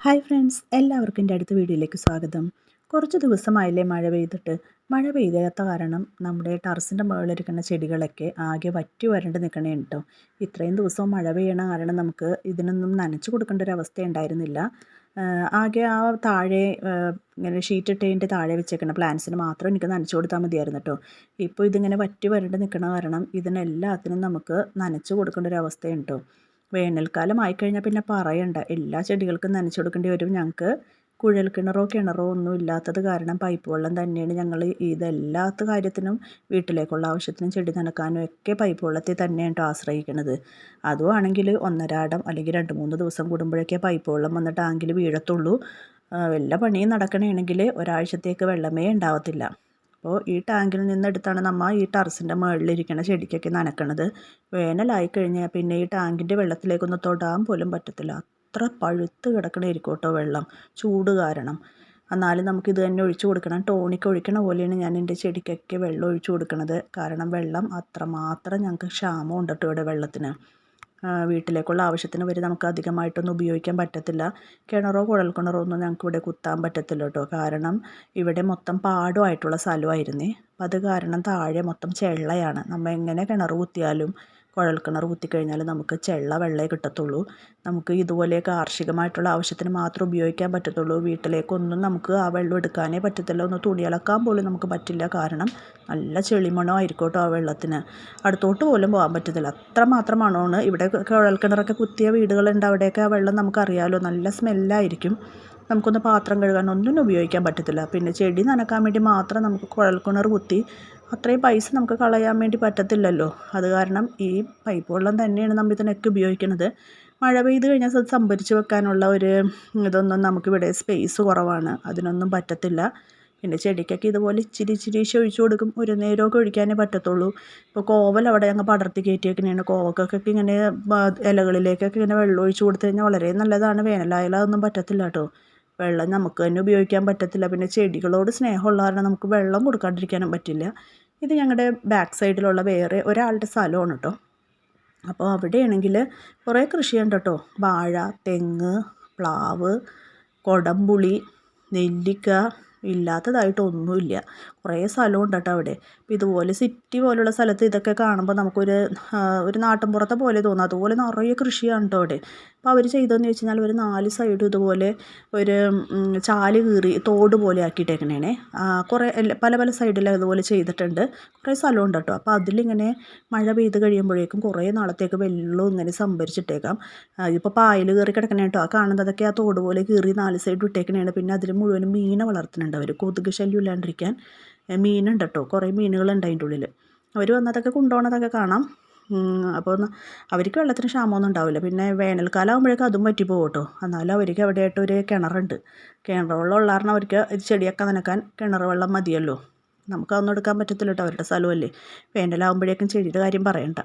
Hi friends എല്ലാവർക്കും എന്റെ അടുത്ത വീഡിയോയിലേക്ക് സ്വാഗതം. കുറച്ച് ദിവസമായില്ലേ മഴ പെയ്തിട്ട്. മഴ പെയ്യാത്ത കാരണം നമ്മുടെ ടെറസിന്റെ മുകളിലിരിക്കുന്ന ചെടികളൊക്കെ ആകെ വറ്റി വരണ്ട് നിൽക്കണേ കേട്ടോ ഇത്രയും ദിവസവും മഴ പെയ്യണ കാരണം നമുക്ക് ഇതിനൊന്നും നനച്ചു കൊടുക്കേണ്ട ഒരു അവസ്ഥ ഉണ്ടായിരുന്നില്ല. ആകെ ആ താഴെ ഇങ്ങനെ ഷീറ്റ് ഇട്ടതിന്റെ താഴെ വെച്ചേക്കുന്ന പ്ലാന്റ്സിന് മാത്രം എനിക്ക് നനച്ചു കൊടുത്താൽ മതിയായിരുന്നു കേട്ടോ. ഇപ്പോൾ ഇതിങ്ങനെ വറ്റി വരണ്ട് നിൽക്കണ കാരണം ഇതിനെല്ലാത്തിനും നമുക്ക് നനച്ചു കൊടുക്കേണ്ട ഒരു അവസ്ഥയുണ്ട് വേനൽക്കാലം ആയിക്കഴിഞ്ഞാൽ പിന്നെ പറയണ്ട. എല്ലാ ചെടികൾക്കും നനച്ചു കൊടുക്കേണ്ടി വരും. ഞങ്ങൾക്ക് കുഴൽ കിണറോ കിണറോ ഒന്നും ഇല്ലാത്തത് കാരണം പൈപ്പ് വെള്ളം തന്നെയാണ് ഞങ്ങൾ ഇതെല്ലാത്ത കാര്യത്തിനും വീട്ടിലേക്കുള്ള ആവശ്യത്തിനും ചെടി നനക്കാനും ഒക്കെ പൈപ്പ് വെള്ളത്തിൽ തന്നെയാണ് ആശ്രയിക്കുന്നത് അതും ആണെങ്കിൽ ഒന്നരാടം അല്ലെങ്കിൽ രണ്ട് മൂന്ന് ദിവസം കൂടുമ്പോഴൊക്കെ പൈപ്പ് വെള്ളം വന്ന് ടാങ്കിൽ വീഴത്തുള്ളൂ. വല്ല പണിയും നടക്കണമെങ്കിൽ ഒരാഴ്ചത്തേക്ക് വെള്ളമേ ഉണ്ടാവത്തില്ല. അപ്പോൾ ഈ ടാങ്കിൽ നിന്നെടുത്താണ് നമ്മൾ ഈ ടെറസിന്റെ മുകളിലിരിക്കുന്ന ചെടിക്കൊക്കെ നനക്കണത്. വേനലായി കഴിഞ്ഞാൽ പിന്നെ ഈ ടാങ്കിന്റെ വെള്ളത്തിലേക്കൊന്ന് തൊടാൻ പോലും പറ്റത്തില്ല. അത്ര പഴുത്ത് കിടക്കണമായിരിക്കും കേട്ടോ വെള്ളം. ചൂട് കാരണം. എന്നാലും നമുക്കിത് തന്നെ ഒഴിച്ചു കൊടുക്കണം. ടോണിക്ക് ഒഴിക്കണ പോലെയാണ് ഞാൻ എന്റെ ചെടിക്കൊക്കെ വെള്ളം ഒഴിച്ചു കൊടുക്കണത്. കാരണം വെള്ളം അത്രമാത്രം ഞങ്ങൾക്ക് ക്ഷാമം കേട്ടോ ഇവിടെ വെള്ളത്തിന്. വീട്ടിലേക്കുള്ള ആവശ്യത്തിന് വരെ നമുക്ക് അധികമായിട്ടൊന്നും ഉപയോഗിക്കാൻ പറ്റത്തില്ല. കിണറോ കുഴൽ കിണറോ ഒന്നും ഞങ്ങൾക്ക് ഇവിടെ കുത്താൻ പറ്റത്തില്ല കേട്ടോ. കാരണം ഇവിടെ മൊത്തം പാടമായിട്ടുള്ള സ്ഥലമായിരുന്നേ. അപ്പം അത് കാരണം താഴെ മൊത്തം ചെള്ളയാണ്. നമ്മൾ എങ്ങനെ കിണർ കുത്തിയാലും കുഴൽക്കിണർ കുത്തിക്കഴിഞ്ഞാൽ നമുക്ക് ചെള്ള വെള്ളമേ കിട്ടത്തുള്ളൂ. നമുക്ക് ഇതുപോലെ കാർഷികമായിട്ടുള്ള ആവശ്യത്തിന് മാത്രം ഉപയോഗിക്കാൻ പറ്റത്തുള്ളൂ. വീട്ടിലേക്കൊന്നും നമുക്ക് ആ വെള്ളം എടുക്കാനേ പറ്റത്തില്ല. ഒന്ന് തുണി അലക്കാൻ പോലും നമുക്ക് പറ്റില്ല. കാരണം നല്ല ചെളിമണം കേട്ടോ ആ വെള്ളത്തിന്. അടുത്തോട്ട് പോലും പോകാൻ പറ്റത്തില്ല. അത്ര മണമാണ്. ഇവിടെ കുഴൽക്കിണറൊക്കെ കുത്തിയ വീടുകളുണ്ട്. അവിടെയൊക്കെ ആ വെള്ളം നമുക്കറിയാമല്ലോ നല്ല സ്മെല്ലായിരിക്കും. നമുക്കൊന്ന് പാത്രം കഴുകാൻ ഒന്നും ഉപയോഗിക്കാൻ പറ്റത്തില്ല. പിന്നെ ചെടി നനക്കാൻ വേണ്ടി മാത്രം നമുക്ക് കുഴൽക്കിണർ കുത്തി അത്രയും പൈസ നമുക്ക് കളയാൻ വേണ്ടി പറ്റത്തില്ലല്ലോ. അത് കാരണം ഈ പൈപ്പ് വെള്ളം തന്നെയാണ് നമ്മൾ ഇതിനൊക്കെ ഉപയോഗിക്കുന്നത്. മഴ പെയ്ത് കഴിഞ്ഞാൽ അത് സംഭരിച്ച് വെക്കാനുള്ള ഒരു ഇതൊന്നും നമുക്കിവിടെ സ്പേസ് കുറവാണ്. അതിനൊന്നും പറ്റത്തില്ല. പിന്നെ ചെടിക്കൊക്കെ ഇതുപോലെ ഇച്ചിരി ഇച്ചിരി ഒഴിച്ചു കൊടുക്കും. ഒരു നേരമൊക്കെ ഒഴിക്കാനേ പറ്റത്തുള്ളൂ. ഇപ്പോൾ കോവൽ അവിടെ ഞങ്ങൾ പടർത്തി കയറ്റിയൊക്കെയാണ് കോവക്കൊക്കെ ഇങ്ങനെ ഇലകളിലേക്കൊക്കെ ഇങ്ങനെ വെള്ളം ഒഴിച്ചു കൊടുത്തു കഴിഞ്ഞാൽ വളരെ നല്ലതാണ്. വേനലായാലും അതൊന്നും പറ്റത്തില്ല കേട്ടോ. വെള്ളം നമുക്ക് തന്നെ ഉപയോഗിക്കാൻ പറ്റത്തില്ല. പിന്നെ ചെടികളോട് സ്നേഹമുള്ള കാരണം നമുക്ക് വെള്ളം കൊടുക്കാണ്ടിരിക്കാനും പറ്റില്ല. ഇത് ഞങ്ങളുടെ ബാക്ക് സൈഡിലുള്ള വേറെ ഒരാളുടെ സ്ഥലമാണ് കേട്ടോ അപ്പോൾ അവിടെയാണെങ്കിൽ കുറേ കൃഷിയുണ്ട് കേട്ടോ വാഴ തെങ്ങ് പ്ലാവ് കൊടംപുളി നെല്ലിക്ക ഇല്ലാത്തതായിട്ടൊന്നുമില്ല. കുറേ സ്ഥലമുണ്ട് കേട്ടോ അവിടെ ഇതുപോലെ സിറ്റി പോലുള്ള സ്ഥലത്ത് ഇതൊക്കെ കാണുമ്പോൾ നമുക്കൊരു ഒരു നാട്ടിൻപുറത്തെ പോലെ തോന്നും. അതുപോലെ നിറയെ കൃഷിയാണ് കേട്ടോ അവിടെ. അപ്പോൾ അവർ ചെയ്തതെന്ന് വെച്ച് കഴിഞ്ഞാൽ ഒരു നാല് സൈഡും ഇതുപോലെ ഒരു ചാൽ കീറി തോട് പോലെ ആക്കിയിട്ടേക്കണേ കുറേ പല പല സൈഡിൽ അതുപോലെ ചെയ്തിട്ടുണ്ട്. കുറേ സ്ഥലമുണ്ട് കേട്ടോ അപ്പോൾ അതിലിങ്ങനെ മഴ പെയ്ത് കഴിയുമ്പോഴേക്കും കുറേ നാളത്തേക്ക് വെള്ളം ഇങ്ങനെ സംഭരിച്ചിട്ടേക്കാം. ഇപ്പോൾ പായൽ കയറി കിടക്കണേ കേട്ടോ ആ കാണുന്നതൊക്കെ ആ തോട് പോലെ കീറി നാല് സൈഡ് ഇട്ടേക്കണേണ്. പിന്നെ അതിൽ മുഴുവനും മീനെ വളർത്തുന്നുണ്ട് അവർ. കൊതുക് ശല്യം ഇല്ലാണ്ടിരിക്കാൻ മീനുണ്ട് കേട്ടോ കുറേ മീനുകളുണ്ട് അതിന്റെ ഉള്ളിൽ. അവർ വന്നതൊക്കെ കൊണ്ടുപോകണതൊക്കെ കാണാം. അപ്പോൾ അവർക്ക് വെള്ളത്തിന് ക്ഷാമമൊന്നും ഉണ്ടാവില്ല. പിന്നെ വേനൽക്കാലം ആകുമ്പോഴേക്കും അതും പറ്റി പോകും കേട്ടോ. എന്നാലും അവർക്ക് എവിടെയായിട്ട് ഒരു കിണറുണ്ട്. കിണർ വെള്ളം ഉള്ള കാരണം അവർക്ക് ചെടിയൊക്കെ നനക്കാൻ കിണർ വെള്ളം മതിയല്ലോ. നമുക്കതൊന്നും എടുക്കാൻ പറ്റത്തില്ല കേട്ടോ. അവരുടെ സ്ഥലമല്ലേ. വേനലാകുമ്പോഴേക്കും ചെടിയുടെ കാര്യം പറയണ്ട.